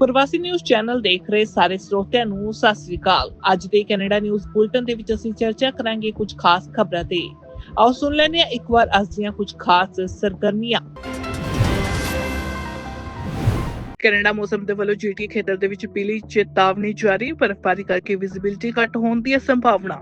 ਪ੍ਰਵਾਸੀ news channel ਦੇਖ ਰਹੇ ਸਾਰੇ ਸਰੋਤਿਆਂ ਨੂੰ, ਸਤਿ ਸ੍ਰੀ ਅਕਾਲ। ਅੱਜ ਦੇ ਕੈਨੇਡਾ ਨਿਊਜ਼ ਬੁਲਟਨ ਦੇ ਵਿੱਚ ਅਸੀਂ ਚਰਚਾ ਕਰਾਂਗੇ ਕੁਝ ਖਾਸ ਖਬਰਾਂ ਤੇ। ਆਓ ਸੁਣ ਲੈਂਦੇ ਹਾਂ ਇੱਕ ਵਾਰ ਅੱਜ ਦੀਆਂ ਕੁਝ ਖਾਸ ਸਰਗਰਮੀਆਂ। ਕੈਨੇਡਾ ਮੌਸਮ ਦੇ ਵੱਲੋਂ ਜੀਟੀ ਖੇਤਰ ਦੇ ਵਿੱਚ ਪੀਲੀ ਚੇਤਾਵਨੀ ਜਾਰੀ, ਬਰਫ਼ਬਾਰੀ ਕਰਕੇ ਵਿਜ਼ਿਬਿਲਟੀ ਘੱਟ ਹੋਣ ਦੀ ਸੰਭਾਵਨਾ।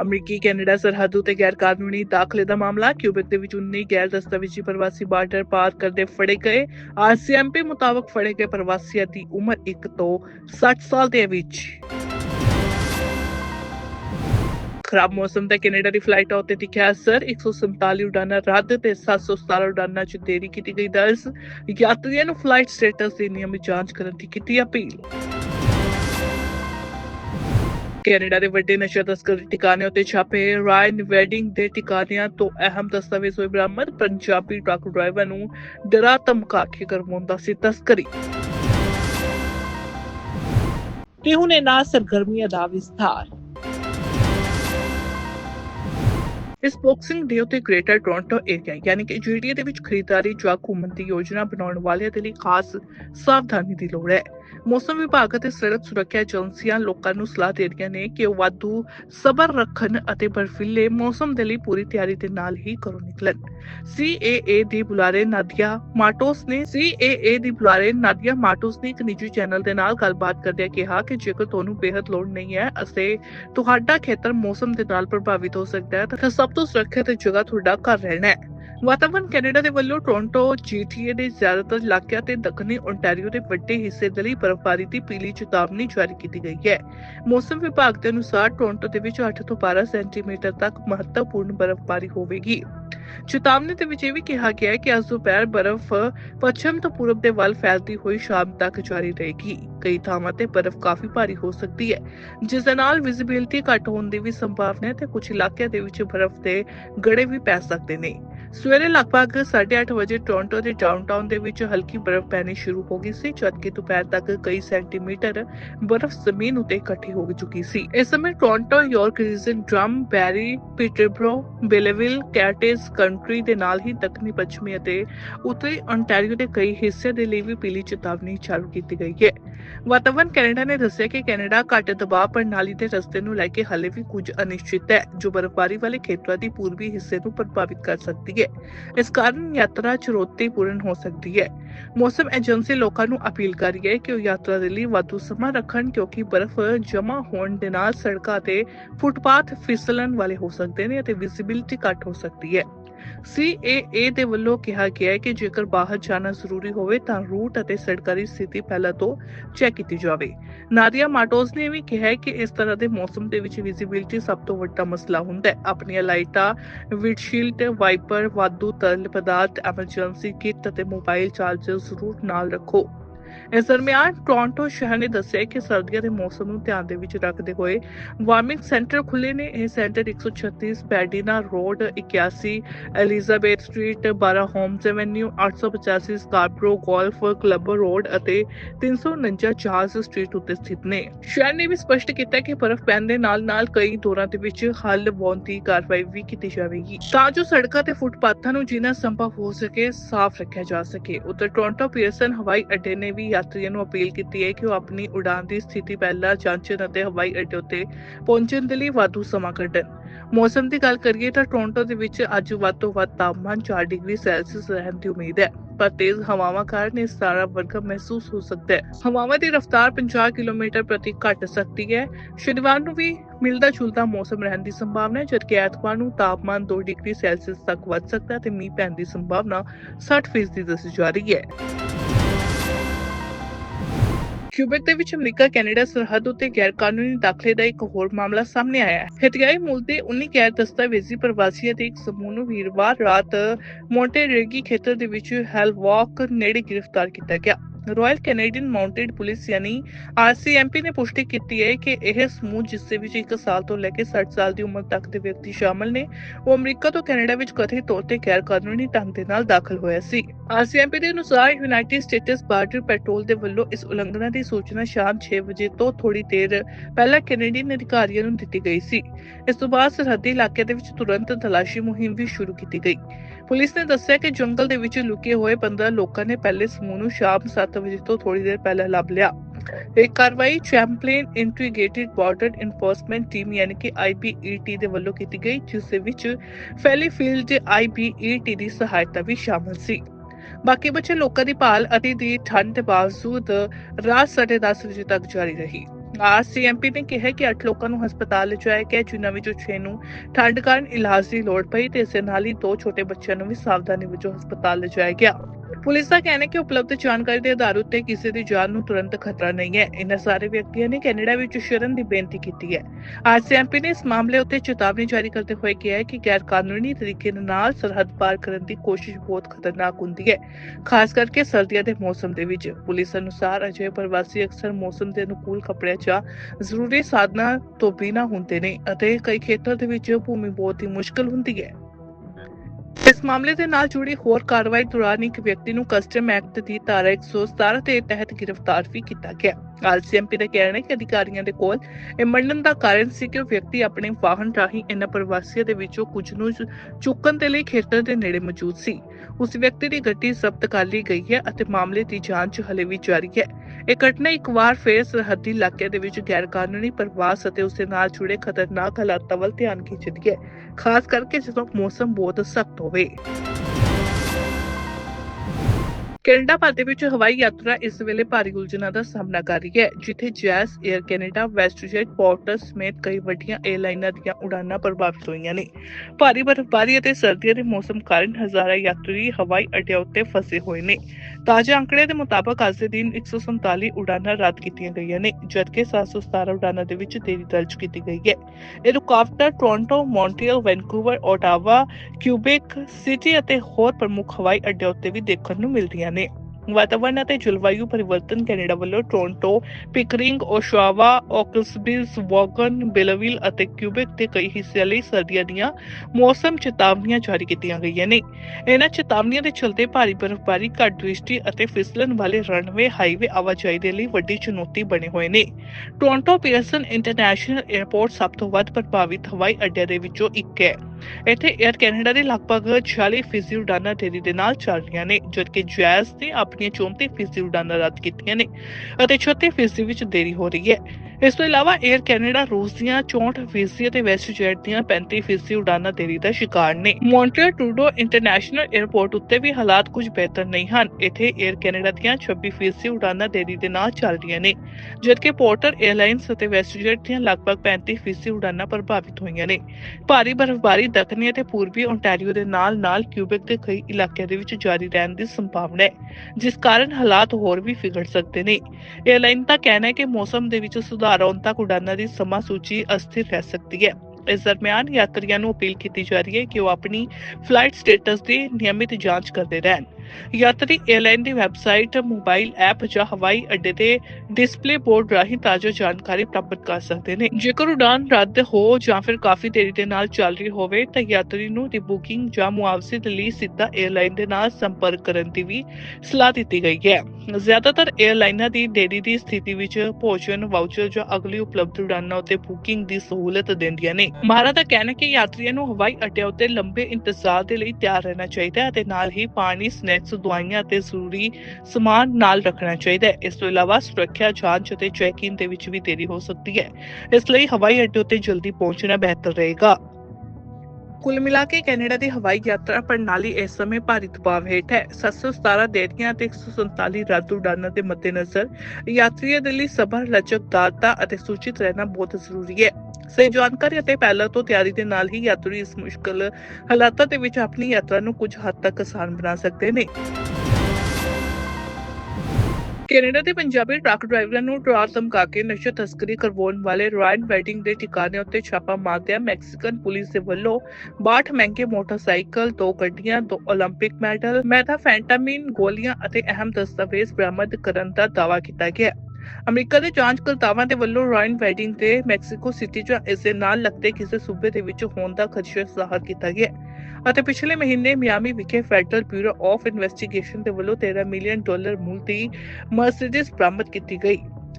ਅਮਰੀਕੀ, ਕੈਨੇਡਾ ਸਰਹੱਦ ਉਤੇ ਗੈਰ ਕਾਨੂੰਨੀ ਦਾਖਲੇ ਦਾ ਮਾਮਲਾ, ਕਿਊਬਿਕ ਦੇ ਵਿੱਚ 19 ਗੈਰ ਦਸਤਾਵੇਜ਼ੀ ਪ੍ਰਵਾਸੀ ਬਾਰਡਰ ਪਾਰ ਕਰਦੇ ਫੜੇ ਗਏ। ਆਰਸੀਐਮਪੀ ਮੁਤਾਬਕ ਫੜੇ ਗਏ ਪ੍ਰਵਾਸੀਆਂ ਦੀ ਉਮਰ 1 ਤੋਂ 60 ਸਾਲ ਦੇ ਵਿੱਚ। ਖਰਾਬ ਮੌਸਮ ਦਾ ਕੈਨੇਡਾ ਦੀ ਫਲਾਈਟਾਂ ਉੱਤੇ ਦਿਖਿਆ ਅਸਰ। 147 ਉਡਾਨਾਂ ਰੱਦ ਤੇ 717 ਉਡਾਨਾਂ 'ਚ ਦੇਰੀ ਕੀਤੀ ਗਈ ਦਰਜ। ਯਾਤਰੀਆਂ ਨੂੰ ਫਲਾਈਟ ਸਟੇਟਸ ਦੀ ਨਿਯਮਿਤ ਜਾਂਚ ਕਰਨ ਦੀ ਕੀਤੀ ਅਪੀਲ। ਕੈਨੇਡਾ ਦੇ ਵੱਡੇ ਨਸ਼ਾ ਤਸਕਰ ਟਿਕਾਣੇ ਉੱਤੇ ਛਾਪੇ ਰਾਇਨ ਵੈਡਿੰਗ ਦੇ ਟਿਕਾਣਿਆਂ ਤੋਂ ਅਹਿਮ ਦਸਤਾਵੇਜ਼ ਹੋਏ ਬਰਾਮਦ। ਪੰਜਾਬੀ ਟਰੱਕ ਡਰਾਈਵਰ ਨੂੰ ਡਰਾ ਧਮਕਾ ਕੇ ਕਰਵਾਉਂਦਾ ਸੀ ਤਸਕਰੀ। ਤੇ ਹੁਣ ਇਹਨਾਂ ਸਰਗਰਮੀਆਂ ਦਾ ਵਿਸਥਾਰ। ਇਸ ਬਾਕਸਿੰਗ ਡੇ ਉਤੇ ਗ੍ਰੇਟਰ ਟੋਰਾਂਟੋ ਏਰੀਆ ਯਾਨੀ ਕਿ ਜੀਟੀਏ ਦੇ ਵਿੱਚ ਖਰੀਦਦਾਰੀ ਜਾਂ ਘੁੰਮਣ ਦੀ ਯੋਜਨਾ ਬਣਾਉਣ ਵਾਲਿਆਂ ਦੇ ਲਈ ਖਾਸ ਸਾਵਧਾਨੀ ਦੀ ਲੋੜ ਹੈ। ਮੌਸਮ ਵਿਭਾਗ ਅਤੇ ਸੜਕ ਸੁਰੱਖਿਆ ਏਜੰਸੀਆਂ ਲੋਕਾਂ ਨੂੰ ਸਲਾਹ ਦੇ ਰਹੀਆਂ ਨੇ ਕਿ ਉਹ ਵਾਧੂ ਸਬਰ ਰੱਖਣ ਅਤੇ ਬਰਫੀਲੇ ਮੌਸਮ ਦੇ ਲਈ ਪੂਰੀ ਤਿਆਰੀ ਦੇ ਨਾਲ ਹੀ ਘਰੋਂ ਨਿਕਲਣ। CAA ਦੀ ਬੁਲਾਰੇ ਨਾਦੀਆ ਮਾਟੋਸ ਨੇ CAA ਦੀ ਬੁਲਾਰੇ ਨਾਦੀਆ ਮਾਟੋਸ ਨੇ ਇੱਕ ਨਿੱਜੀ ਚੈਨਲ ਦੇ ਨਾਲ ਗੱਲਬਾਤ ਕਰਦਿਆਂ ਕਿਹਾ ਕਿ ਜੇਕਰ ਤੁਹਾਨੂੰ ਬੇਹੱਦ ਲੋੜ ਨਹੀਂ ਹੈ, ਅਤੇ ਤੁਹਾਡਾ ਖੇਤਰ ਮੌਸਮ ਦੇ ਨਾਲ ਪ੍ਰਭਾਵਿਤ ਹੋ ਸਕਦਾ ਹੈ, ਤਾਂ ਸਭ ਤੋਂ ਸੁਰੱਖਿਅਤ ਜਗ੍ਹਾ ਤੁਹਾਡਾ ਘਰ ਰਹਿਣਾ ਹੈ। ਵਾਤਾਵਰਣ ਕੈਨੇਡਾ ਦੇ ਵੱਲੋਂ ਟੋਰਾਂਟੋ ਜੀਟੀਏ ਦੇ ਜ਼ਿਆਦਾਤਰ ਇਲਾਕਿਆਂ ਤੇ ਦੱਖਣੀ ਓਨਟਾਰੀਓ ਦੇ ਵੱਡੇ ਹਿੱਸੇ ਦੇ ਲਈ ਬਰਫ਼ਬਾਰੀ ਦੀ ਪੀਲੀ ਚੇਤਾਵਨੀ ਜਾਰੀ ਕੀਤੀ ਗਈ ਹੈ। ਮੌਸਮ ਵਿਭਾਗ ਦੇ ਅਨੁਸਾਰ ਟੋਰਾਂਟੋ ਦੇ ਵਿੱਚ 8 ਤੋਂ 12 ਸੈਂਟੀਮੀਟਰ ਤੱਕ ਮਹੱਤਵਪੂਰਨ ਬਰਫ਼ਬਾਰੀ ਹੋਵੇਗੀ। ਚੇਤਾਵਨੀ ਦੇ ਵਿੱਚ ਇਹ ਵੀ ਕਿਹਾ ਗਿਆ ਹੈ ਕਿ ਅੱਜ ਦੁਪਹਿਰ ਬਰਫ਼ ਪੱਛਮ ਤੋਂ ਪੂਰਬ ਦੇ ਵੱਲ ਫੈਲਦੀ ਹੋਈ ਸ਼ਾਮ ਤੱਕ ਜਾਰੀ ਰਹੇਗੀ। ਕਈ ਥਾਵਾਂ ਤੇ ਬਰਫ਼ ਕਾਫੀ ਭਾਰੀ ਹੋ ਸਕਦੀ ਹੈ, ਜਿਸ ਦੇ ਨਾਲ ਵਿਜ਼ਿਬਿਲਟੀ ਘੱਟ ਹੋਣ ਦੀ ਵੀ ਸੰਭਾਵਨਾ ਹੈ ਤੇ ਕੁਝ ਇਲਾਕਿਆਂ ਦੇ ਵਿੱਚ ਬਰਫ਼ ਦੇ ਗੜੇ ਵੀ ਪੈ ਸਕਦੇ ਨੇ। ਸਵੇਰੇ ਲਗਭਗ 8:30 ਵਜੇ ਟੋਰਾਂਟੋ ਦੇ ਡਾਊਨਟਾਊਨ ਦੇ ਵਿੱਚ ਹਲਕੀ ਬਰਫ਼ ਪੈਣੀ ਸ਼ੁਰੂ ਹੋ ਗਈ ਸੀ ਜਦਕਿ ਦੁਪਹਿਰ ਤੱਕ ਕਈ ਸੈਂਟੀਮੀਟਰ ਬਰਫ਼ ਜ਼ਮੀਨ ਉਤੇ ਇਕੱਠੀ ਹੋ ਚੁੱਕੀ ਸੀ। ਇਸ ਸਮੇਂ Toronto York region Durham Barrie Peterborough Belleville ਇਸ ਕੰਟਰੀ ਦੇ ਨਾਲ ਹੀ ਦੱਖਣੀ ਪੱਛਮੀ ਅਤੇ ਉੱਤਰੀ ontario ਦੇ ਕਈ ਹਿੱਸੇ ਦੇ ਲਈ ਵੀ ਪੀਲੀ ਚੇਤਾਵਨੀ ਚਾਲੂ ਕੀਤੀ ਗਈ ਹੈ। ਵਾਤਾਵਰਣ ਕੈਨੇਡਾ ਨੇ ਦੱਸਿਆ ਕਿ ਕੈਨੇਡਾ ਘੱਟ ਦਬਾਅ ਪ੍ਰਣਾਲੀ ਦੇ ਰਸਤੇ ਨੂੰ ਲੈ ਕੇ ਹਾਲੇ ਵੀ ਕੁਝ ਅਨਿਸ਼ਚਿਤ ਹੈ, ਜੋ ਬਰਫ਼ਬਾਰੀ ਵਾਲੇ ਖੇਤਰਾਂ ਦੀ ਪੂਰਬੀ ਹਿੱਸੇ ਨੂੰ ਪ੍ਰਭਾਵਿਤ ਕਰ ਸਕਦੀ ਹੈ। ਇਸ ਕਾਰਨ ਯਾਤਰਾ ਚੁਣੌਤੀਪੂਰਨ ਹੋ ਸਕਦੀ ਹੈ। ਮੌਸਮ ਏਜੰਸੀ ਲੋਕਾਂ ਨੂੰ ਅਪੀਲ ਕਰ ਰਹੀ ਹੈ ਕਿ ਉਹ ਯਾਤਰਾ ਦੇ ਲਈ ਵਾਧੂ ਸਮਾਂ ਰੱਖਣ ਕਿਉਂਕਿ ਬਰਫ਼ ਜਮ੍ਹਾਂ ਹੋਣ ਦੇ ਨਾਲ ਸੜਕਾਂ ਤੇ ਫੁੱਟਪਾਥ ਫਿਸਲਣ ਵਾਲੇ ਹੋ ਸਕਦੇ ਨੇ ਅਤੇ ਵਿਜ਼ਿਬਿਲਟੀ ਘੱਟ ਹੋ ਸਕਦੀ ਹੈ। CAA ਦੇ ਵੱਲੋਂ ਕਿਹਾ ਗਿਆ ਹੈ ਕਿ ਜੇਕਰ ਬਾਹਰ ਜਾਣਾ ਜ਼ਰੂਰੀ ਹੋਵੇ ਤਾਂ ਰੂਟ ਅਤੇ ਸੜਕਾਂ ਦੀ ਸਥਿਤੀ ਪਹਿਲਾਂ ਤੋਂ ਚੈੱਕ ਕੀਤੀ ਜਾਵੇ। ਨਾਦੀਆ ਮਾਟੋਸ ਨੇ ਵੀ ਕਿਹਾ ਹੈ ਕਿ ਇਸ ਤਰ੍ਹਾਂ ਦੇ ਮੌਸਮ ਦੇ ਵਿੱਚ ਵਿਜ਼ਿਬਿਲਟੀ ਸਭ ਤੋਂ ਵੱਡਾ ਮਸਲਾ ਹੁੰਦਾ ਹੈ। ਆਪਣੀਆਂ ਲਾਈਟਾਂ ਵਿੰਡਸ਼ੀਲਡ ਵਾਈਪਰ ਵਾਧੂ ਤਰਲ ਪਦਾਰਥ ਐਮਰਜੈਂਸੀ ਕਿੱਟ ਅਤੇ ਮੋਬਾਈਲ ਚਾਰਜਰ ਜ਼ਰੂਰ ਨਾਲ ਰੱਖੋ। ਇਸ ਦਰਮਿਆਨ ਟੋਰਾਂਟੋ ਸ਼ਹਿਰ ਨੇ ਦੱਸਿਆ ਕਿ ਸਰਦੀਆਂ ਦੇ ਮੌਸਮ ਨੂੰ ਧਿਆਨ ਦੇ ਵਿੱਚ ਰੱਖਦੇ ਹੋਏ ਵਾਰਮਿੰਗ ਸੈਂਟਰ ਖੁੱਲੇ ਨੇ। ਇਹ centre 136 ਪੈਡੀਨਾ road 81 Elizabeth street 12 Holmes avenue 885 Scarborough golf club road ਅਤੇ 349 ਚਾਰਲਸ ਸਟਰੀਟ ਉੱਤੇ ਸਥਿਤ ਨੇ। ਸ਼ਹਿਰ ਨੇ ਵੀ ਸਪਸ਼ਟ ਕੀਤਾ ਕਿ ਬਰਫ਼ ਪੈਣ ਦੇ ਨਾਲ-ਨਾਲ ਕਈ ਦੌਰਾਂ ਦੇ ਵਿੱਚ ਹੱਲ ਪਾਉਣ ਦੀ ਕਾਰਵਾਈ ਵੀ ਕੀਤੀ ਜਾਵੇਗੀ। ਤਾਂ ਜੋ ਸੜਕਾਂ ਤੇ ਫੁੱਟਪਾਥਾਂ ਨੂੰ ਜਿੰਨਾ ਸੰਭਵ ਹੋ ਸਕੇ, ਸਾਫ਼ ਰੱਖਿਆ ਜਾ ਸਕੇ। ਉੱਤਰ ਟੋਰਾਂਟੋ, ਪੀਅਰਸਨ ਹਵਾਈ ਅੱਡੇ ਨੇ ਵੀ ਯਾਤਰੀਆਂ ਨੂੰ ਅਪੀਲ ਕੀਤੀ ਹੈ ਕਿ ਉਹ ਆਪਣੀ ਉਡਾਨ ਦੀ ਸਥਿਤੀ ਪਹਿਲਾਂ ਜਾਂਚਣ ਅਤੇ ਹਵਾਈ ਅੱਡੇ ਉੱਤੇ ਪਹੁੰਚਣ ਦੇ ਲਈ ਵਾਧੂ ਸਮਾਂ ਕੱਢਣ। ਮੌਸਮ ਦੀ ਗੱਲ ਕਰੀਏ ਤਾਂ ਟੋਰਾਂਟੋ ਦੇ ਵਿੱਚ ਅੱਜ ਵੱਧ ਤੋਂ ਵੱਧ ਤਾਪਮਾਨ 4 ਡਿਗਰੀ ਸੈਲਸੀਅਸ ਰਹਿਣ ਦੀ ਉਮੀਦ ਹੈ, ਪਰ ਤੇਜ਼ ਹਵਾਵਾਂ ਕਾਰਨ ਇਸ ਸਾਰਾ ਵਰਗਾ ਮਹਿਸੂਸ ਹੋ ਸਕਦਾ ਹੈ। ਹਵਾਵਾਂ ਦੀ ਰਫ਼ਤਾਰ 50 ਕਿਲੋਮੀਟਰ ਪ੍ਰਤੀ ਘਟ ਸਕਦੀ ਹੈ। ਸ਼ਨੀਵਾਰ ਨੂੰ ਵੀ ਮਿਲਦਾ ਜੁਲਦਾ ਮੌਸਮ ਰਹਿਣ ਦੀ ਸੰਭਾਵਨਾ ਹੈ, ਜਦਕਿ ਐਤਵਾਰ ਨੂੰ ਤਾਪਮਾਨ 2 ਡਿਗਰੀ ਸੈਲਸੀਅਸ ਤੱਕ ਵੱਧ ਸਕਦਾ ਹੈ ਤੇ ਮੀਂਹ ਪੈਣ ਦੀ ਸੰਭਾਵਨਾ 60% ਦੱਸੀ ਜਾ ਰਹੀ ਹੈ। ਕਿਊਬੈਕ ਦੇ ਵਿੱਚ ਅਮਰੀਕਾ, ਕੈਨੇਡਾ, ਸਰਹੱਦ ਉੱਤੇ ਗੈਰਕਾਨੂੰਨੀ ਦਾਖਲੇ ਦਾ ਇੱਕ ਹੋਰ ਮਾਮਲਾ ਸਾਹਮਣੇ ਆਇਆ ਹੈ। ਹਥਿਆਈ ਮੂਲ ਦੇ 19 ਗੈਰ ਦਸਤਾਵੇਜ਼ੀ ਪ੍ਰਵਾਸੀਆਂ ਦੇ ਇੱਕ ਸਮੂਹ ਨੂੰ ਵੀਰਵਾਰ ਰਾਤ ਮੌਂਟੇਰੇਗੀ ਖੇਤਰ ਦੇ ਵਿੱਚ ਹੈਲਵਾਕ ਨੇੜੇ ਗ੍ਰਿਫਤਾਰ ਕੀਤਾ ਗਿਆ। ਰਾਇਲ ਕੈਨੇਡੀਅਨ ਮਾਊਂਟਡ ਪੁਲਿਸ ਯਾਨੀ ਆਰਸੀਐਮਪੀ ਨੇ ਪੁਸ਼ਟੀ ਕੀਤੀ ਹੈ ਕਿ ਇਹ ਸਮੂਹ ਜਿਸ ਦੇ ਵਿੱਚ 1 ਸਾਲ ਤੋਂ ਲੈ ਕੇ 60 ਸਾਲ ਦੀ ਉਮਰ ਤੱਕ ਦੇ ਵਿਅਕਤੀ ਸ਼ਾਮਲ ਨੇ, ਉਹ ਅਮਰੀਕਾ ਤੋਂ ਕੈਨੇਡਾ ਵਿੱਚ ਕਥਿਤ ਤੌਰ ਤੇ ਗੈਰ ਕਾਨੂੰਨੀ ਢੰਗ ਦੇ ਨਾਲ ਦਾਖਲ ਹੋਇਆ ਸੀ। ਆਰਸੀਐਮਪੀ ਦੇ ਅਨੁਸਾਰ ਯੂਨਾਈਟਿਡ ਸਟੇਟਸ ਬਾਰਡਰ ਪੈਟਰੋਲ ਦੇ ਵੱਲੋਂ ਇਸ ਉਲੰਘਣਾ ਦੀ ਸੂਚਨਾ ਸ਼ਾਮ 6 ਵਜੇ ਤੋਂ ਥੋੜੀ ਦੇਰ ਪਹਿਲਾਂ ਕੈਨੇਡੀਅਨ ਅਧਿਕਾਰੀਆਂ ਨੂੰ ਦਿੱਤੀ ਗਈ ਸੀ। ਇਸ ਤੋਂ ਬਾਅਦ ਸਰਹੱਦੀ ਇਲਾਕੇ ਦੇ ਵਿੱਚ ਤੁਰੰਤ ਤਲਾਸ਼ੀ ਮੁਹਿੰਮ ਵੀ ਸ਼ੁਰੂ ਕੀਤੀ ਗਈ। ਪੁਲਿਸ ਨੇ ਦੱਸਿਆ ਕਿ ਜੰਗਲ ਦੇ ਵਿੱਚ ਲੁਕੇ ਹੋਏ 15 ਲੋਕਾਂ ਨੇ ਪਹਿਲੇ ਸਮੂਹ ਨੂੰ ਸ਼ਾਮ 7 ਵਜੇ ਤੋਂ ਥੋੜੀ ਦੇਰ ਪਹਿਲਾਂ ਲੱਭ ਲਿਆ। ਇਹ ਕਾਰਵਾਈ Champlain integrated border enforcement team ਯਾਨੀ ਕਿ ਆਈਬੀਈਟੀ ਦੇ ਵੱਲੋਂ ਕੀਤੀ ਗਈ, ਜਿਸ ਦੇ ਵਿੱਚ ਫੈਲੀਫੀਲਡ ਆਈਬੀਈਟੀ ਦੀ ਸਹਾਇਤਾ ਵੀ ਸ਼ਾਮਲ ਸੀ। ਬਾਕੀ ਬਚੇ ਲੋਕਾਂ ਦੀ ਭਾਲ ਅਤੇ ਦੀ ਠੰਡ ਦੇ ਬਾਵਜੂਦ ਰਾਤ ਸਾਢੇ 10 ਵਜੇ ਤੱਕ ਜਾਰੀ ਰਹੀ। ਆਰਸੀਐਮਪੀ ਨੇ ਕਿਹਾ ਕਿ 8 ਲੋਕਾਂ ਨੂੰ ਹਸਪਤਾਲ ਲਿਜਾਇਆ ਗਿਆ, ਜਿਨ੍ਹਾਂ ਵਿੱਚੋਂ 6 ਨੂੰ ਠੰਡ ਕਾਰਨ ਇਲਾਜ ਦੀ ਲੋੜ ਪਈ ਤੇ ਇਸੇ ਨਾਲ ਹੀ ਦੋ ਛੋਟੇ ਬੱਚਿਆਂ ਨੂੰ ਵੀ ਸਾਵਧਾਨੀ ਵਜੋਂ ਹਸਪਤਾਲ ਲਿਜਾਇਆ ਗਿਆ। ਪੁਲਿਸ ਦਾ ਕਹਿਣਾ ਹੈ ਕਿ ਉਪਲਬਧ ਜਾਣਕਾਰੀ ਦੇ ਆਧਾਰ ਉੱਤੇ ਕਿਸੇ ਦੀ ਜਾਨ ਨੂੰ ਤੁਰੰਤ ਖਤਰਾ ਨਹੀਂ ਹੈ। ਇਹਨਾਂ ਸਾਰੇ ਵਿਅਕਤੀਆਂ ਨੇ ਕੈਨੇਡਾ ਵਿੱਚ ਸ਼ਰਨ ਦੀ ਬੇਨਤੀ ਕੀਤੀ ਹੈ। ਆਰਸੀਐਮਪੀ ਨੇ ਇਸ ਮਾਮਲੇ ਉੱਤੇ ਚੇਤਾਵਨੀ ਜਾਰੀ ਕਰਦੇ ਹੋਏ ਕਿਹਾ ਹੈ ਕਿ ਗੈਰ ਕਾਨੂੰਨੀ ਤਰੀਕੇ ਨਾਲ ਸਰਹੱਦ ਪਾਰ ਕਰਨ ਦੀ ਕੋਸ਼ਿਸ਼ ਬਹੁਤ ਖਤਰਨਾਕ ਹੁੰਦੀ ਹੈ। ਖਾਸ ਕਰਕੇ ਸਰਦੀਆਂ ਦੇ ਮੌਸਮ ਦੇ ਵਿੱਚ ਪੁਲਿਸ ਅਨੁਸਾਰ ਅਜਿਹੇ ਪ੍ਰਵਾਸੀ ਅਕਸਰ ਮੌਸਮ ਦੇ ਅਨੁਕੂਲ ਕੱਪੜਿਆਂ ਜਾਂ ਜ਼ਰੂਰੀ ਸਾਧਨਾਂ ਤੋਂ ਬਿਨਾਂ ਹੁੰਦੇ ਨੇ ਅਤੇ ਕਈ ਖੇਤਰ ਦੇ ਵਿੱਚ ਭੂਮੀ ਬਹੁਤ ਹੀ ਮੁਸ਼ਕਲ ਹੁੰਦੀ ਹੈ। ਇਸ ਮਾਮਲੇ ਦੇ ਨਾਲ ਜੁੜੀ ਹੋਰ ਕਾਰਵਾਈ ਦੌਰਾਨ ਇੱਕ ਵਿਅਕਤੀ ਨੂੰ ਕਸਟਮ ਐਕਟ ਦੀ ਧਾਰਾ 117 ਦੇ ਤਹਿਤ ਗ੍ਰਿਫਤਾਰ ਵੀ ਕੀਤਾ ਗਿਆ। ਆਰਸੀਐਮਪੀ ਦਾ ਕਹਿਣਾ ਹੈ ਕਿ ਅਧਿਕਾਰੀਆਂ ਦੇ ਕੋਲ ਇਹ ਮੰਨਣ ਦਾ ਕਾਰਨ ਸੀ ਕਿ ਉਹ ਵਿਅਕਤੀ ਆਪਣੇ ਵਾਹਨ ਰਾਹੀਂ ਇਹਨਾਂ ਪ੍ਰਵਾਸੀਆਂ ਦੇ ਵਿੱਚੋਂ ਕੁਝ ਨੂੰ ਚੁੱਕਣ ਦੇ ਲਈ ਖੇਤਰ ਦੇ ਨੇੜੇ ਮੌਜੂਦ ਸੀ। ਉਸ ਵਿਅਕਤੀ ਦੀ ਗੱਡੀ ਜ਼ਬਤ ਕਰ ਲਈ ਗਈ ਹੈ ਅਤੇ ਮਾਮਲੇ ਦੀ ਜਾਂਚ ਹਲੇ ਵੀ ਜਾਰੀ ਹੈ। ਇਹ ਘਟਨਾ ਇੱਕ ਵਾਰ ਫੇਰ ਸਰਹੱਦੀ ਇਲਾਕੇ ਦੇ ਵਿੱਚ ਗੈਰ ਕਾਨੂੰਨੀ ਪ੍ਰਵਾਸ ਅਤੇ ਉਸ ਦੇ ਨਾਲ ਜੁੜੇ ਖਤਰਨਾਕ ਹਾਲਾਤਾਂ ਵੱਲ ਧਿਆਨ ਖਿੱਚਦੀ ਹੈ, ਖਾਸ ਕਰਕੇ ਜਦੋਂ ਮੌਸਮ ਬਹੁਤ ਸਖਤ ਹੋਵੇ। ਕੈਨੇਡਾ ਭਰ ਦੇ ਵਿੱਚ ਹਵਾਈ ਯਾਤਰਾ ਇਸ ਵੇਲੇ ਭਾਰੀ ਉਲਝਣਾਂ ਦਾ ਸਾਹਮਣਾ ਕਰ ਰਹੀ ਹੈ, ਜਿੱਥੇ Jazz Air Canada WestJet ports ਸਮੇਤ ਕਈ ਵੱਡੀਆਂ 에ਅਰਲਾਈਨਾਂ ਦੀਆਂ ਉਡਾਨਾਂ ਪ੍ਰਭਾਵਿਤ ਹੋਈਆਂ ਨੇ। ਭਾਰੀ ਬਰਫ਼ਬਾਰੀ ਅਤੇ ਸਰਦੀਆਂ ਦੇ ਮੌਸਮ ਕਾਰਨ ਹਜ਼ਾਰਾਂ ਯਾਤਰੀ ਹਵਾਈ ਅੱਡਿਆਂ ਉੱਤੇ ਫਸੇ ਹੋਏ ਨੇ। ਤਾਜ਼ੇ ਅੰਕੜੇ ਦੇ ਮੁਤਾਬਕ ਅੱਜ ਦੇ ਦਿਨ 147 ਉਡਾਨਾਂ ਰੱਦ ਕੀਤੀਆਂ ਗਈਆਂ ਨੇ, ਜਦਕਿ 717 ਉਡਾਨਾਂ ਦੇ ਵਿੱਚ ਦੇਰੀ ਦਰਜ ਕੀਤੀ ਗਈ ਹੈ। ਇਹ ਰੁਕਾਵਟਾਂ Toronto, Montreal, Vancouver, Ottawa, Quebec, city ਅਤੇ ਹੋਰ ਪ੍ਰਮੁੱਖ ਹਵਾਈ ਅੱਡਿਆਂ ਉੱਤੇ ਵੀ ਦੇਖਣ ਨੂੰ ਮਿਲਦੀਆਂ ਨੇ। ਵਾਤਾਵਰਣ ਅਤੇ ਜਲਵਾਯੂ ਪਰਿਵਰਤਨ ਕੈਨੇਡਾ ਵੱਲੋਂ ਟੋਰਾਂਟੋ, ਪਿਕਰਿੰਗ, ਓਸ਼ਾਵਾ, ਓਕਲਸਬੀਜ਼, ਵੋਗਨ, ਬੇਲਵਿਲ ਅਤੇ ਕਿਊਬਿਕ ਦੇ ਕਈ ਹਿੱਸਿਆਂ ਲਈ ਸਰਦੀਆਂ ਦੀਆਂ ਮੌਸਮ ਚੇਤਾਵਨੀਆਂ ਜਾਰੀ ਕੀਤੀਆਂ ਗਈਆਂ ਨੇ। ਇਹਨਾਂ ਚੇਤਾਵਨੀਆਂ ਦੇ ਚਲਦੇ ਭਾਰੀ ਬਰਫ਼ਬਾਰੀ, ਘੱਟ ਦ੍ਰਿਸ਼ਟੀ ਅਤੇ ਫਿਸਲਣ ਵਾਲੇ ਰਨਵੇ ਹਾਈਵੇ ਆਵਾਜਾਈ ਦੇ ਲਈ ਵੱਡੀ ਚੁਣੌਤੀ ਬਣੇ ਹੋਏ ਨੇ। ਟੋਰਾਂਟੋ ਪੀਅਰਸਨ ਇੰਟਰਨੈਸ਼ਨਲ 에ਅਰਪੋਰਟ ਸਭ ਤੋਂ ਵੱਧ ਪ੍ਰਭਾਵਿਤ ਹਵਾਈ ਅੱਡਿਆਂ ਦੇ ਵਿੱਚੋਂ ਇੱਕ ਹੈ। ਇੱਥੇ 에ਅਰ ਕੈਨੇਡਾ ਦੇ ਲਗਭਗ 40 ਫੀਸਦੀ ਉਡਾਨਾਂ ਦੇਰੀ ਦੇ ਨਾਲ ਚੱਲ ਰਹੀਆਂ ਨੇ, ਜਦਕਿ ਜੈਜ਼ ਨੇ ਆਪਣੀਆਂ 34 ਫੀਸਦੀ ਉਡਾਨਾਂ ਰੱਦ ਕੀਤੀਆਂ ਨੇ ਅਤੇ 36 ਫੀਸਦੀ ਵਿੱਚ ਦੇਰੀ ਹੋ ਰਹੀ ਹੈ। ਇਸ ਤੋਂ ਇਲਾਵਾ 에ਅਰ ਕੈਨੇਡਾ ਰੂਸ ਦੀਆਂ 64% ਅਤੇ ਵੈਸਟਜੈਟ ਦੀਆਂ 35% ਉਡਾਨਾਂ ਦੇਰੀ ਦਾ ਸ਼ਿਕਾਰ ਨੇ। ਮੌਂਟਰੀਅਲ ਟਰੂਡੋ ਇੰਟਰਨੈਸ਼ਨਲ 에ਅਰਪੋਰਟ ਉੱਤੇ ਵੀ ਹਾਲਾਤ ਕੁਝ ਬਿਹਤਰ ਨਹੀਂ ਹਨ। ਇੱਥੇ 에ਅਰ ਕੈਨੇਡਾ ਦੀਆਂ 26% ਉਡਾਨਾਂ ਦੇਰੀ ਦੇ ਨਾਲ ਚੱਲ ਰਹੀਆਂ ਨੇ, ਜਦਕਿ ਪੋਰਟਰ 에ਅਰਲਾਈਨਸ ਅਤੇ ਵੈਸਟਜੈਟ ਦੀਆਂ ਲਗਭਗ 35% ਉਡਾਨਾਂ ਪ੍ਰਭਾਵਿਤ ਹੋਈਆਂ ਨੇ। ਭਾਰੀ ਬਰਫ਼ਬਾਰੀ ਦੱਖਣੀ ਅਤੇ ਪੂਰਬੀ ਓਨਟਾਰੀਓ ਦੇ ਨਾਲ-ਨਾਲ ਕਿਊਬਿਕ ਦੇ ਕਈ ਇਲਾਕਿਆਂ ਦੇ ਵਿੱਚ ਜਾਰੀ ਰਹਿਣ ਦੀ ਸੰਭਾਵਨਾ ਹੈ, ਜਿਸ ਕਾਰਨ ਹਾਲਾਤ ਹੋਰ ਵੀ ਵਿਗੜ ਸਕਦੇ ਨੇ। 에ਅਰਲਾਈਨ ਦਾ ਕਹਿਣਾ ਹੈ ਕਿ ਮੌਸਮ ਦੇ ਵਿੱਚ ਸੁਧਾਰ ਆਉਣ ਤੱਕ ਉਡਾਨਾਂ ਦੀ ਸਮਾਂ ਸੂਚੀ ਅਸਥਿਰ ਰਹਿ ਸਕਦੀ ਹੈ। ਇਸ ਦਰਮਿਆਨ ਯਾਤਰੀਆਂ ਨੂੰ ਅਪੀਲ ਕੀਤੀ ਜਾ ਰਹੀ ਹੈ ਕਿ ਉਹ ਆਪਣੀ ਫਲਾਈਟ ਸਟੇਟਸ ਦੀ ਨਿਯਮਿਤ ਜਾਂਚ ਕਰਦੇ ਰਹਿਣ। ਯਾਤਰੀ 에ਅਰਲਾਈਨ ਦੀ ਵੈਬਸਾਈਟ ਮੋਬਾਈਲ ਐਪ ਜਾਂ ਹਵਾਈ ਅੱਡੇ ਤੇ ਡਿਸਪਲੇ ਬੋਰਡ ਰਾਹੀਂ ਤਾਜ਼ਾ ਜਾਣਕਾਰੀ ਪ੍ਰਾਪਤ ਕਰ ਸਕਦੇ ਨੇ। ਜੇਕਰ ਉਡਾਨ ਰੱਦ ਹੋ ਜਾਂ ਫਿਰ ਕਾਫੀ ਦੇਰੀ ਦੇ ਨਾਲ ਚੱਲ ਰਹੀ ਹੋਵੇ, ਤਾਂ ਯਾਤਰੀ ਨੂੰ ਦੀ ਬੁਕਿੰਗ ਜਾਂ ਮੁਆਵਜ਼ੇ ਦੇ ਲਈ ਸਿੱਧਾ 에ਅਰਲਾਈਨ ਦੇ ਨਾਲ ਸੰਪਰਕ ਕਰਨ ਦੀ ਵੀ ਸਲਾਹ ਦਿੱਤੀ ਗਈ ਹੈ। ਜ਼ਿਆਦਾਤਰ 에ਅਰਲਾਈਨਾਂ ਦੀ ਦੇਰੀ ਦੀ ਸਥਿਤੀ ਵਿੱਚ ਭੋਜਨ ਵਾਊਚਰ ਜਾਂ ਅਗਲੀ ਉਪਲਬਧ ਉਡਾਨਾਂ ਉਤੇ ਬੁਕਿੰਗ ਦੀ ਸਹੂਲਤ ਦਿੰਦੀਆਂ ਨੇ। ਮਹਾਰਾ ਦਾ ਕਹਿਣਾ ਕਿ ਯਾਤਰੀਆਂ ਨੂੰ ਹਵਾਈ ਅੱਡੇ ਉਤੇ ਲੰਬੇ ਇੰਤਜ਼ਾਰ ਦੇ ਲਈ ਤਿਆਰ ਰਹਿਣਾ ਚਾਹੀਦਾ ਹੈ ਅਤੇ ਨਾਲ ਹੀ ਪਾਣੀ ਸਨੈਕਸ ਦਵਾਈਆਂ ਅਤੇ ਜ਼ਰੂਰੀ ਸਮਾਨ ਨਾਲ ਰੱਖਣਾ ਚਾਹੀਦਾ ਹੈ। ਇਸ ਤੋਂ ਇਲਾਵਾ ਸੁਰੱਖਿਆ ਜਾਂਚ ਅਤੇ ਚੈੱਕ-ਇਨ ਦੇ ਵਿੱਚ ਵੀ ਦੇਰੀ ਹੋ ਸਕਦੀ ਹੈ। ਇਸ ਲਈ ਹਵਾਈ ਅੱਡੇ ਉੱਤੇ ਜਲਦੀ ਪਹੁੰਚਣਾ ਬਿਹਤਰ ਰਹੇਗਾ। ਕੁੱਲ ਮਿਲਾ ਕੇ ਕੈਨੇਡਾ ਦੀ ਹਵਾਈ ਯਾਤਰਾ ਪ੍ਰਣਾਲੀ ਇਸ ਸਮੇਂ ਭਾਰੀ ਦਬਾਅ ਹੇਠ ਹੈ। 717 ਦੇਰੀਆਂ ਤੇ 147 ਰੱਦ ਉਡਾਨਾਂ ਦੇ ਮੱਦੇਨਜ਼ਰ ਯਾਤਰੀਆਂ ਦੇ ਲਈ ਸਬਰ, ਲਚਕਦਾਰਤਾ ਅਤੇ ਸੂਚਿਤ ਰਹਿਣਾ ਬਹੁਤ ਜ਼ਰੂਰੀ ਹੈ। ਸਹੀ ਜਾਣਕਾਰੀ ਅਤੇ ਪਹਿਲਾਂ ਤੋਂ ਤਿਆਰੀ ਦੇ ਨਾਲ ਹੀ ਯਾਤਰੀ ਇਸ ਮੁਸ਼ਕਲ ਹਾਲਾਤਾਂ ਦੇ ਵਿੱਚ ਆਪਣੀ ਯਾਤਰਾ ਨੂੰ ਕੁਝ ਹੱਦ ਤੱਕ ਆਸਾਨ ਬਣਾ ਸਕਦੇ ਨੇ ਕੈਨੇਡਾ ਦੇ ਪੰਜਾਬੀ ਟਰੱਕ ਡਰਾਈਵਰਾਂ ਨੂੰ ਡਰਾ ਧਮਕਾ ਕੇ ਨਸ਼ਾ ਤਸਕਰੀ ਕਰਵਾਉਣ ਵਾਲੇ ਰਾਇਨ ਵੈਡਿੰਗ ਦੇ ਠਿਕਾਣੇ ਉੱਤੇ ਛਾਪਾ ਮਾਰਦਿਆਂ ਮੈਕਸੀਕਨ ਪੁਲਿਸ ਦੇ ਵੱਲੋਂ 62 ਮਹਿੰਗੇ ਮੋਟਰਸਾਈਕਲ, ਦੋ ਗੱਡੀਆਂ, ਦੋ 올림픽 ਮੈਡਲ, ਮੈਥਾਫੈਂਟਾਮਿਨ ਗੋਲੀਆਂ ਅਤੇ ਅਹਿਮ ਦਸਤਾਵੇਜ਼ ਬਰਾਮਦ ਕਰਨ ਦਾ ਦਾਅਵਾ ਕੀਤਾ ਗਿਆ। ਅਮਰੀਕਾ ਦੇ ਜਾਂਚਕਰਤਾਵਾਂ ਦੇ ਵੱਲੋਂ ਰਾਇਨ ਵੈਡਿੰਗ ਤੇ ਮੈਕਸੀਕੋ ਸਿਟੀ 'ਚ ਇਸ ਦੇ ਨਾਲ ਲੱਗਦੇ ਕਿਸੇ ਸੂਬੇ ਦੇ ਵਿੱਚ ਹੋਣ ਦਾ ਖਦਸ਼ਾ ਜ਼ਾਹਰ ਕੀਤਾ ਗਿਆ ਅਤੇ ਪਿਛਲੇ ਮਹੀਨੇ ਮਿਆਮੀ ਵਿਖੇ ਫੈਡਰਲ ਬਿਊਰੋ ਆਫ ਇਨਵੈਸਟੀਗੇਸ਼ਨ ਦੇ ਵੱਲੋਂ 13 ਮਿਲੀਅਨ ਡਾਲਰ ਮੁੱਲ ਦੀ ਮਰਸੀਡੀਜ਼ ਬਰਾਮਦ ਕੀਤੀ ਗਈ।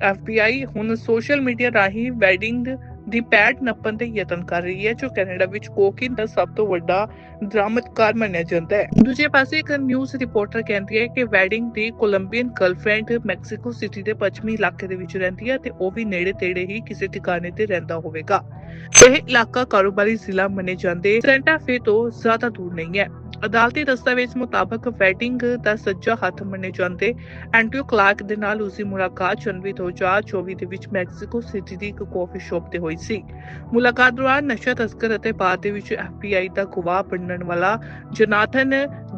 FBI ਹੁਣ ਸੋਸ਼ਲ ਮੀਡੀਆ ਰਾਹੀਂ ਵੈਡਿੰਗ ਦੀ ਪੈਡ ਨੱਪਣ ਦੇ ਯਤਨ ਕਰ ਰਹੀ ਹੈ, ਜੋ ਕੈਨੇਡਾ ਵਿੱਚ ਕੋਕੀਨ ਦਾ ਸਭ ਤੋਂ ਵੱਡਾ ਦਰਾਮਦਕਾਰ ਮੰਨਿਆ ਜਾਂਦਾ ਹੈ। ਦੂਜੇ ਪਾਸੇ ਇੱਕ ਨਿਊਜ਼ ਰਿਪੋਰਟਰ ਕਹਿੰਦੀ ਹੈ ਕਿ ਵੈਡਿੰਗ ਦੀ ਕੋਲੰਬੀਅਨ ਗਰਲਫ੍ਰੈਂਡ ਮੈਕਸੀਕੋ ਸਿਟੀ ਦੇ ਪੱਛਮੀ ਇਲਾਕੇ ਦੇ ਵਿੱਚ ਰਹਿੰਦੀ ਹੈ ਤੇ ਉਹ ਵੀ ਨੇੜੇ ਤੇੜੇ ਹੀ ਕਿਸੇ ਟਿਕਾਣੇ ਤੇ ਰਹਿੰਦਾ ਹੋਵੇਗਾ। ਇਹ ਇਲਾਕਾ ਕਾਰੋਬਾਰੀ ਜ਼ਿਲ੍ਹਾ ਮੰਨੇ ਜਾਂਦੇ ਸੈਂਟਾ ਫੇ ਤੋਂ ਜ਼ਿਆਦਾ ਦੂਰ ਨਹੀਂ ਹੈ। ਅਦਾਲਤੀ ਦਸਤਾਵੇਜ਼ ਮੁਤਾਬਕ ਵੈਡਿੰਗ ਦਾ ਸੱਜਾ ਹੱਥ ਮੰਨੇ ਜਾਂਦੇ ਐਂਟੀਓ ਕਲਾਰਕ ਦੇ ਨਾਲ ਉਸਦੀ ਮੁਲਾਕਾਤ ਜਨਵਰੀ 2024 ਦੇ ਵਿੱਚ ਮੈਕਸੀਕੋ ਸਿਟੀ ਦੀ ਇੱਕ ਕਾਫੀ ਸ਼ਾਪ ਤੇ ਹੋਈ ਸੀ। ਮੁਲਾਕਾਤ ਦੌਰਾਨ ਨਸ਼ਾ ਤਸਕਰ ਅਤੇ ਬਾਅਦ ਦੇ ਵਿੱਚ FBI ਦਾ ਗਵਾਹ ਬਣਨ ਵਾਲਾ ਜਨਾਥਨ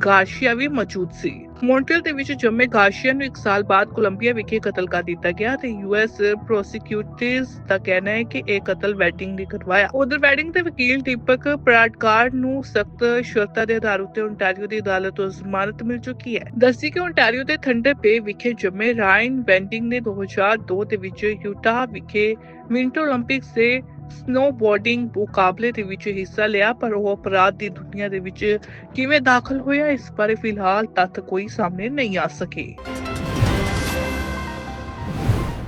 ਗਾਰਸ਼ੀਆ ਵੀ ਮੌਜੂਦ ਸੀ। ਮੌਂਟਰੀਅਲ ਦੇ ਵਿੱਚ ਜੰਮੇ ਗਾਰਸ਼ੀਆ ਨੂੰ 1 ਸਾਲ ਬਾਅਦ ਕੋਲੰਬੀਆ ਵਿਖੇ ਕਤਲ ਕਰ ਦਿੱਤਾ ਗਿਆ ਤੇ ਯੂਐਸ ਪ੍ਰੋਸੀਕਿਊਟਰਸ ਦਾ ਕਹਿਣਾ ਹੈ ਕਿ ਇਹ ਕਤਲ ਵੈਟਿੰਗ ਨੇ ਕਰਵਾਇਆ। ਉਧਰ ਵੈਟਿੰਗ ਦੇ ਵਕੀਲ ਦੀਪਕ ਪ੍ਰਾਟਕਾਰ ਨੂੰ ਸਖਤ ਸ਼ਰਤਾਂ ਦੇ ਆਧਾਰ ਉੱਤੇ ਓਨਟਾਰੀਓ ਦੀ ਅਦਾਲਤ ਤੋਂ ਜ਼ਮਾਨਤ ਮਿਲ ਚੁੱਕੀ ਹੈ। ਦੱਸੀ ਕਿ ਓਨਟਾਰੀਓ ਦੇ ਥੰਡਰ ਪੇ ਵਿਖੇ ਜੰਮੇ ਰਾਇਨ ਵੈਂਟਿੰਗ ਨੇ 2002 ਦੇ ਵਿੱਚ ਯੂਟਾ ਵਿਖੇ ਵਿੰਟਰ 올림픽ਸ ਦੇ ਸਨੋਬੋਰਡਿੰਗ ਮੁਕਾਬਲੇ ਦੇ ਵਿੱਚ ਹਿੱਸਾ ਲਿਆ, ਪਰ ਉਹ ਅਪਰਾਧ ਦੀ ਦੁਨੀਆ ਦੇ ਵਿੱਚ ਕਿਵੇਂ ਦਾਖਲ ਹੋਇਆ, ਇਸ ਬਾਰੇ ਫਿਲਹਾਲ ਤੱਥ ਕੋਈ ਸਾਹਮਣੇ ਨਹੀਂ ਆ ਸਕੇ।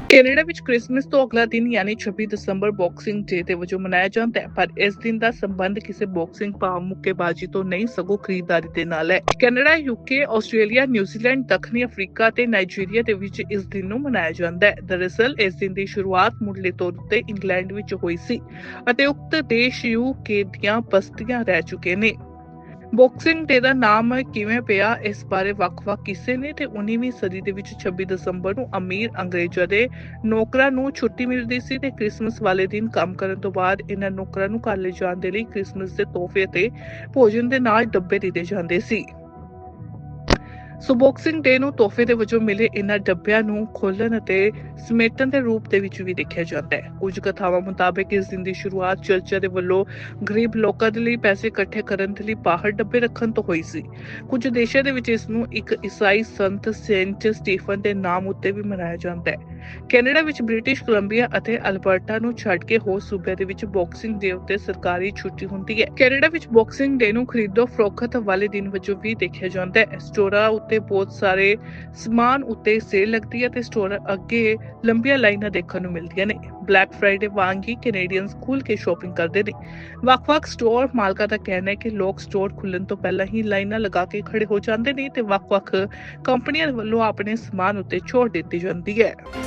ਕੈਨੇਡਾ ਵਿੱਚ ਕ੍ਰਿਸਮਸ ਤੋਂ ਅਗਲਾ ਦਿਨ, ਯਾਨੀ 26 ਦਸੰਬਰ ਬਾਕਸਿੰਗ ਡੇ ਦੇ ਵਜੋਂ ਮਨਾਇਆ ਜਾਂਦਾ ਹੈ। ਪਰ ਇਸ ਦਿਨ ਦਾ ਸੰਬੰਧ ਕਿਸੇ ਬਾਕਸਿੰਗ ਭਾਵ ਮੁੱਕੇਬਾਜ਼ੀ ਤੋਂ ਨਹੀਂ, ਸਗੋਂ ਖਰੀਦਦਾਰੀ ਦੇ ਨਾਲ ਹੈ। Canada UK Australia New Zealand ਦੱਖਣੀ ਅਫਰੀਕਾ ਤੇ ਨਾਈਜੀਰੀਆ ਦੇ ਵਿੱਚ ਇਸ ਦਿਨ ਨੂੰ ਮਨਾਇਆ ਜਾਂਦਾ ਹੈ। ਦਰਅਸਲ, ਇਸ ਦਿਨ ਦੀ ਸ਼ੁਰੂਆਤ ਮੁੱਢਲੇ ਤੌਰ ਤੇ ਇੰਗਲੈਂਡ ਵਿੱਚ ਹੋਈ ਸੀ ਅਤੇ ਉਕਤ ਦੇਸ਼ ਯੂਕੇ ਦੀਆਂ ਬਸਤੀਆਂ ਰਹਿ ਚੁੱਕੇ ਨੇ। ਬਾਕਸਿੰਗ ਡੇ ਦਾ ਨਾਮ ਕਿਵੇਂ ਪਿਆ? ਇਸ ਬਾਰੇ ਵੱਖ-ਵੱਖ ਕਿੱਸੇ ਨੇ ਤੇ 19ਵੀਂ ਸਦੀ ਦੇ ਵਿੱਚ 26 ਦਸੰਬਰ ਨੂੰ ਅਮੀਰ ਅੰਗਰੇਜ਼ਾਂ ਦੇ ਨੌਕਰਾਂ ਨੂੰ ਛੁੱਟੀ ਮਿਲਦੀ ਸੀ ਤੇ ਕ੍ਰਿਸਮਸ ਵਾਲੇ ਦਿਨ ਕੰਮ ਕਰਨ ਤੋਂ ਬਾਅਦ ਇਹਨਾਂ ਨੌਕਰਾਂ ਨੂੰ ਘਰ ਲੈ ਜਾਣ ਦੇ ਲਈ ਕ੍ਰਿਸਮਸ ਦੇ ਤੋਹਫੇ ਤੇ ਭੋਜਨ ਦੇ ਨਾਲ ਡੱਬੇ ਦਿੱਤੇ ਜਾਂਦੇ ਸੀ। ਸੋ ਬਾਕਸਿੰਗ ਡੇ ਨੂੰ ਤੋਹਫੇ ਦੇ ਵਜੋਂ ਮਿਲੇ ਇਹਨਾਂ ਡੱਬਿਆਂ ਨੂੰ ਖੋਲਣ ਅਤੇ ਸਮੇਟਣ ਦੇ ਰੂਪ ਦੇ ਵਿੱਚ ਵੀ ਦੇਖਿਆ ਜਾਂਦਾ ਹੈ। ਕੁਝ ਕਥਾਵਾਂ ਮੁਤਾਬਕ ਇਸ ਦਿਨ ਦੀ ਸ਼ੁਰੂਆਤ ਚਰਚਾ ਦੇ ਵੱਲੋਂ ਗਰੀਬ ਲੋਕਾਂ ਦੇ ਲਈ, ਪੈਸੇ ਇਕੱਠੇ ਕਰਨ ਦੇ ਲਈ ਬਾਹਰ ਡੱਬੇ ਰੱਖਣ ਤੋਂ ਹੋਈ ਸੀ। ਕੁਝ ਦੇਸ਼ਾਂ ਦੇ ਵਿੱਚ ਇਸ ਨੂੰ ਇੱਕ ਈਸਾਈ ਸੰਤ ਸੇਂਟ ਸਟੀਫਨ ਦੇ ਨਾਮ ਉੱਤੇ ਵੀ ਮਨਾਇਆ ਜਾਂਦਾ ਹੈ। ਕੈਨੇਡਾ ਵਿੱਚ ਬ੍ਰਿਟਿਸ਼ ਕੋਲੰਬੀਆ ਅਤੇ ਅਲਬਰਟਾ ਨੂੰ ਛੱਡ ਕੇ ਹੋਰ ਸੂਬਿਆਂ ਦੇ ਵਿੱਚ ਬਾਕਸਿੰਗ ਡੇ ਉੱਤੇ ਸਰਕਾਰੀ ਛੁੱਟੀ ਹੁੰਦੀ ਹੈ। ਕੈਨੇਡਾ ਵਿੱਚ ਬਾਕਸਿੰਗ ਡੇ ਨੂੰ ਖਰੀਦੋ ਫਰੋਖਤ ਵਾਲੇ ਦਿਨ ਵਜੋਂ ਵੀ ਦੇਖਿਆ ਜਾਂਦਾ ਹੈ। ਸਟੋਰਾਂ ਉੱਤੇ ਬਹੁਤ ਸਾਰੇ ਸਮਾਨ ਉੱਤੇ ਸੇਲ ਲੱਗਦੀ ਹੈ ਤੇ ਸਟੋਰ ਅੱਗੇ ਲੰਬੀਆਂ ਲਾਈਨਾਂ ਦੇਖਣ ਨੂੰ ਮਿਲਦੀਆਂ ਨੇ। ਬਲੈਕ ਫਰਾਈਡੇ ਵਾਂਗ ਹੀ ਕੈਨੇਡੀਅਨ ਖੁੱਲ ਕੇ ਸ਼ਾਪਿੰਗ ਕਰਦੇ ਨੇ। ਵੱਖ-ਵੱਖ ਸਟੋਰ ਮਾਲਕਾਂ ਦਾ ਕਹਿਣਾ ਹੈ ਕਿ ਲੋਕ ਸਟੋਰ ਖੁੱਲਣ ਤੋਂ ਪਹਿਲਾਂ ਹੀ ਲਾਈਨਾਂ ਲਗਾ ਕੇ ਖੜੇ ਹੋ ਜਾਂਦੇ ਨੇ ਤੇ ਵੱਖ-ਵੱਖ ਕੰਪਨੀਆਂ ਵੱਲੋਂ ਆਪਣੇ ਸਮਾਨ ਉੱਤੇ ਛੋਟ ਦਿੱਤੀ ਜਾਂਦੀ ਹੈ।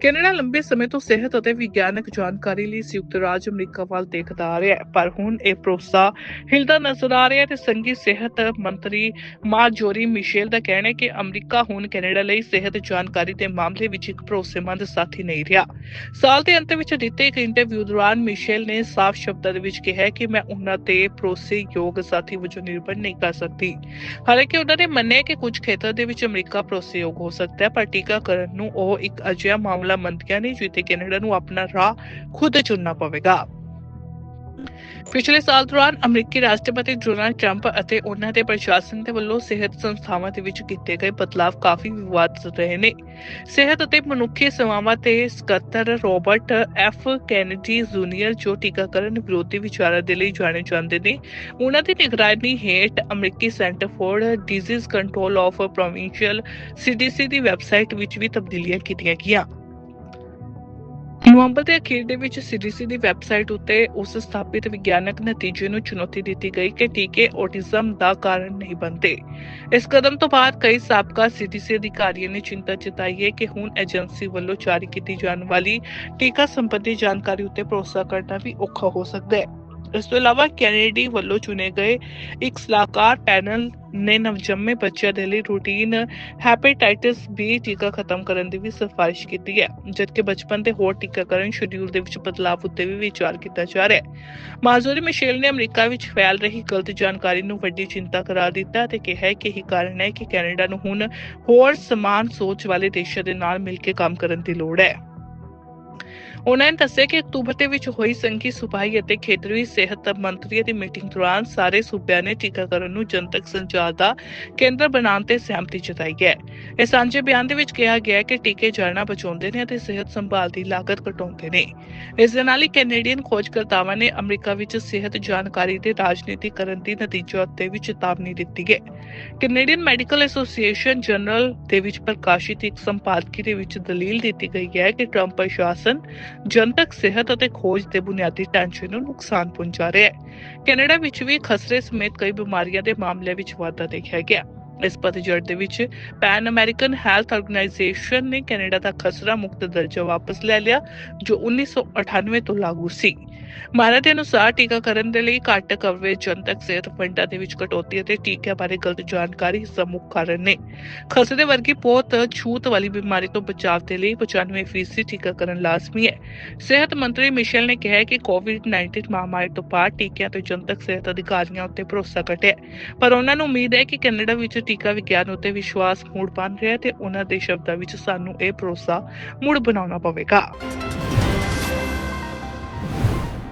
ਕੈਨੇਡਾ ਲੰਬੇ ਸਮੇਂ ਤੋਂ ਸਿਹਤ ਅਤੇ ਵਿਗਿਆਨਕ ਜਾਣਕਾਰੀ ਲਈ ਸੰਯੁਕਤ ਰਾਜ ਅਮਰੀਕਾ ਵੱਲ ਦੇਖਦਾ ਆ ਰਿਹਾ ਹੈ, ਪਰ ਹੁਣ ਇਹ ਭਰੋਸਾ ਹਿਲਦਾ ਨਜ਼ਰ ਆ ਰਿਹਾ ਹੈ ਤੇ ਸੰਘੀ ਸਿਹਤ ਮੰਤਰੀ ਮਾਰਜੋਰੀ ਮਿਸ਼ੇਲ ਦਾ ਕਹਿਣਾ ਹੈ ਕਿ ਅਮਰੀਕਾ ਹੁਣ ਕੈਨੇਡਾ ਲਈ ਸਿਹਤ ਜਾਣਕਾਰੀ ਦੇ ਮਾਮਲੇ ਵਿੱਚ ਇੱਕ ਭਰੋਸੇਮੰਦ ਸਾਥੀ ਨਹੀਂ ਰਿਹਾ। ਸਾਲ ਦੇ ਅੰਤ ਵਿੱਚ ਦਿੱਤੇ ਇੱਕ ਇੰਟਰਵਿਊ ਦੌਰਾਨ ਮਿਸ਼ੇਲ ਨੇ ਸਾਫ਼ ਸ਼ਬਦਾਂ ਦੇ ਵਿੱਚ ਕਿਹਾ ਕਿ ਮੈਂ ਉਹਨਾਂ ਤੇ ਭਰੋਸੇਯੋਗ ਸਾਥੀ ਵਜੋਂ ਨਿਰਭਰ ਨਹੀਂ ਕਰ ਸਕਦੀ। ਹਾਲਾਂਕਿ ਉਹਨਾਂ ਨੇ ਮੰਨਿਆ ਕਿ ਕੁਝ ਖੇਤਰ ਦੇ ਵਿੱਚ ਅਮਰੀਕਾ ਭਰੋਸੇਯੋਗ ਹੋ ਸਕਦਾ ਹੈ, ਪਰ ਟੀਕਾਕਰਨ ਨੂੰ ਉਹ ਇੱਕ ਅਜਿਹਾ ਮਾਮਲਾ ਮੰਨਦੀਆਂ ਨੇ ਜਿੱਥੇ ਕੈਨੇਡਾ ਨੂੰ ਆਪਣਾ ਰਾਹ ਖੁਦ ਚੁਣਨਾ ਪਵੇਗਾ। ਪਿਛਲੇ ਸਾਲ ਦੌਰਾਨ ਅਮਰੀਕੀ ਰਾਸ਼ਟਰਪਤੀ ਡੋਨਾਲਡ ਟਰੰਪ ਅਤੇ ਉਹਨਾਂ ਦੇ ਪ੍ਰਸ਼ਾਸਨ ਦੇ ਵੱਲੋਂ ਸਿਹਤ ਸੰਸਥਾਵਾਂ ਦੇ ਵਿੱਚ ਕੀਤੇ ਗਏ ਬਦਲਾਅ ਕਾਫੀ ਵਿਵਾਦਿਤ ਰਹੇ ਨੇ। ਸਿਹਤ ਅਤੇ ਮਨੁੱਖੀ ਸੇਵਾਵਾਂ ਤੇ ਸਕੱਤਰ ਰੋਬਰਟ ਐਫ ਕੈਨੇਡੀ ਜੂਨੀਅਰ ਜੋ ਟੀਕਾਕਰਨ ਵਿਰੋਧੀ ਵਿਚਾਰਾਂ ਦੇ ਲਈ ਜਾਣੇ ਜਾਂਦੇ ਨੇ, ਉਹਨਾਂ ਦੀ ਨਿਗਰਾਨੀ ਹੇਠ ਅਮਰੀਕੀ centre for disease control of provincial CDC the website ਵਿੱਚ ਵੀ ਤਬਦੀਲੀਆਂ ਕੀਤੀਆਂ ਗਈਆਂ। ਨਵੰਬਰ ਦੇ ਅਖੀਰ ਦੇ ਵਿੱਚ ਸੀਡੀਸੀ ਦੀ ਵੈਬਸਾਈਟ ਉੱਤੇ ਉਸ ਸਥਾਪਿਤ ਵਿਗਿਆਨਕ ਨਤੀਜੇ ਨੂੰ ਚੁਣੌਤੀ ਦਿੱਤੀ ਗਈ ਕਿ ਟੀਕੇ ਔਟਿਜ਼ਮ ਦਾ ਕਾਰਨ ਨਹੀਂ ਬਣਦੇ। ਇਸ ਕਦਮ ਤੋਂ ਬਾਅਦ ਕਈ ਸਾਬਕਾ ਸੀਡੀਸੀ ਅਧਿਕਾਰੀਆਂ ਨੇ ਚਿੰਤਾ ਜਤਾਈ ਹੈ ਕਿ ਹੁਣ ਏਜੰਸੀ ਵੱਲੋਂ ਜਾਰੀ ਕੀਤੀ ਜਾਣ ਵਾਲੀ ਟੀਕਾ ਸੰਬੰਧੀ ਜਾਣਕਾਰੀ ਉੱਤੇ ਭਰੋਸਾ ਕਰਨਾ ਵੀ ਔਖਾ ਹੋ ਸਕਦਾ ਹੈ। ਇਸ ਤੋਂ ਇਲਾਵਾ ਕੈਨੇਡੀ ਵੱਲੋਂ ਚੁਣੇ ਗਏ ਇੱਕ ਸਲਾਹਕਾਰ ਪੈਨਲ ਨੇ ਨਵਜੰਮੇ ਬੱਚਿਆਂ ਦੇ ਲਈ ਰੂਟੀਨ ਹੈਪੇਟਾਈਟਿਸ ਬੀ ਟੀਕਾ ਖਤਮ ਕਰਨ ਦੀ ਵੀ ਸਿਫਾਰਿਸ਼ ਕੀਤੀ ਹੈ, ਜਦਕਿ ਬਚਪਨ ਦੇ ਹੋਰ ਟੀਕਾਕਰਨ ਸ਼ਡਿਊਲ ਦੇ ਵਿੱਚ ਬਦਲਾਅ ਉੱਤੇ ਵੀ ਵਿਚਾਰ ਕੀਤਾ ਜਾ ਰਿਹਾ ਹੈ। ਮਾਜ਼ੂਰੀ ਮਿਸ਼ੇਲ ਨੇ ਅਮਰੀਕਾ ਵਿੱਚ ਫੈਲ ਰਹੀ ਗਲਤ ਜਾਣਕਾਰੀ ਨੂੰ ਵੱਡੀ ਚਿੰਤਾ ਕਰਾਰ ਦਿੱਤਾ ਅਤੇ ਕਿਹਾ ਕਿ ਇਹ ਕਾਰਨ ਹੈ ਕਿ ਕੈਨੇਡਾ ਨੂੰ ਹੁਣ ਹੋਰ ਸਮਾਨ ਸੋਚ ਵਾਲੇ ਦੇਸ਼ਾਂ ਦੇ ਨਾਲ ਮਿਲ ਕੇ ਕੰਮ ਕਰਨ ਦੀ ਲੋੜ ਹੈ। ਉਹਨਾਂ ਨੇ ਦੱਸਿਆ ਕਿ ਅਕਤੂਬਰ ਦੇ ਵਿੱਚ ਹੋਈ ਸੰਘੀ ਸੁਭਾਈ ਅਤੇ ਖੇਤਰੀ ਸਿਹਤ ਮੰਤਰੀਆਂ ਦੀ ਮੀਟਿੰਗ ਦੌਰਾਨ ਸਾਰੇ ਸੂਬਿਆਂ ਨੇ ਟੀਕਾਕਰਨ ਨੂੰ ਜਨਤਕ ਸੰਚਾਰ ਦਾ ਕੇਂਦਰ ਬਣਾਉਣ ਤੇ ਸਹਿਮਤੀ ਜਤਾਈ ਹੈ। ਇਹ ਸਾਂਝੇ ਬਿਆਨ ਦੇ ਵਿੱਚ ਕਿਹਾ ਗਿਆ ਹੈ ਕਿ ਟੀਕੇ ਜਾਨਾਂ ਬਚਾਉਂਦੇ ਨੇ ਅਤੇ ਸਿਹਤ ਸੰਭਾਲ ਦੀ ਲਾਗਤ ਘਟਾਉਂਦੇ ਨੇ। ਇਸ ਦੇ ਨਾਲ ਹੀ ਕੈਨੇਡੀਅਨ ਖੋਜਕਰਤਾਵਾਂ ਨੇ ਅਮਰੀਕਾ ਵਿੱਚ ਸਿਹਤ ਜਾਣਕਾਰੀ ਦੇ ਰਾਜਨੀਤੀਕਰਨ ਦੀ ਨਤੀਜੇ ਉੱਤੇ ਵੀ ਚੇਤਾਵਨੀ ਦਿੱਤੀ ਹੈ। ਕੈਨੇਡੀਅਨ ਮੈਡੀਕਲ ਐਸੋਸੀਏਸ਼ਨ ਜਨਰਲ ਦੇ ਵਿੱਚ ਪ੍ਰਕਾਸ਼ਿਤ ਇੱਕ ਸੰਪਾਦਕੀ ਦੇ ਵਿੱਚ ਦਲੀਲ ਦਿੱਤੀ ਗਈ ਹੈ ਕਿ ਟਰੰਪ ਪ੍ਰਸ਼ਾਸਨ ਜਨਤਕ ਸਿਹਤ ਅਤੇ ਖੋਜ ਦੇ ਬੁਨਿਆਦੀ ਢਾਂਚੇ ਨੂੰ ਨੁਕਸਾਨ ਪਹੁੰਚਾ ਰਿਹਾ ਹੈ। ਕੈਨੇਡਾ ਵਿੱਚ ਵੀ ਖਸਰੇ ਸਮੇਤ ਕਈ ਬਿਮਾਰੀਆਂ ਦੇ ਮਾਮਲਿਆਂ ਵਿੱਚ ਵਾਧਾ ਦੇਖਿਆ ਗਿਆ। ਇਸ ਪਤਝੜ ਦੇ ਵਿੱਚ ਪੈਨ ਅਮਰੀਕਨ ਹੈਲਥ ਆਰਗੇਨਾਈਜੇਸ਼ਨ ਨੇ ਕੈਨੇਡਾ ਦਾ ਖਸਰਾ ਮੁਕਤ ਦਰਜਾ ਵਾਪਸ ਲੈ ਲਿਆ, ਜੋ 1998 ਤੋਂ ਲਾਗੂ ਸੀ। ਮਾਰਾ ਦੇ ਅਨੁਸਾਰ ਟੀਕਾਕਰਨ ਦੇ ਲਈ ਘੱਟ ਕਵਰੇਜ ਜਨਤਕ ਸਿਹਤ ਫੰਡਾਂ ਦੇ ਵਿੱਚ ਕਟੌਤੀ ਅਤੇ ਟੀਕਿਆਂ ਬਾਰੇ ਗਲਤ ਜਾਣਕਾਰੀ ਇਸ ਮੁੱਖ ਕਾਰਨ ਨੇ। ਖਸਰੇ ਵਰਗੀ ਬਹੁਤ ਛੂਤ ਵਾਲੀ ਬਿਮਾਰੀ ਤੋਂ ਬਚਾਅ ਦੇ ਲਈ 95% ਟੀਕਾਕਰਨ ਲਾਜ਼ਮੀ ਹੈ। ਸਿਹਤ ਮੰਤਰੀ ਮਿਸ਼ੇਲ ਨੇ ਕਿਹਾ ਕਿ ਕੋਵਿਡ-19 ਮਹਾਮਾਰੀ ਤੋਂ ਬਾਅਦ ਟੀਕਿਆਂ ਤੇ ਜਨਤਕ ਸਿਹਤ ਅਧਿਕਾਰੀਆਂ ਉੱਤੇ ਭਰੋਸਾ ਘਟਿਆ ਪਰ ਉਹਨਾਂ ਨੂੰ ਉਮੀਦ ਹੈ ਕਿ ਕੈਨੇਡਾ ਵਿੱਚ ਟੀਕਾ ਵਿਗਿਆਨ ਉੱਤੇ ਵਿਸ਼ਵਾਸ ਮੁੜ ਬਣ ਰਿਹਾ ਤੇ ਉਹਨਾਂ ਦੇ ਸ਼ਬਦਾਂ ਵਿੱਚ ਸਾਨੂੰ ਇਹ ਭਰੋਸਾ ਮੁੜ ਬਣਾਉਣਾ ਪਵੇਗਾ।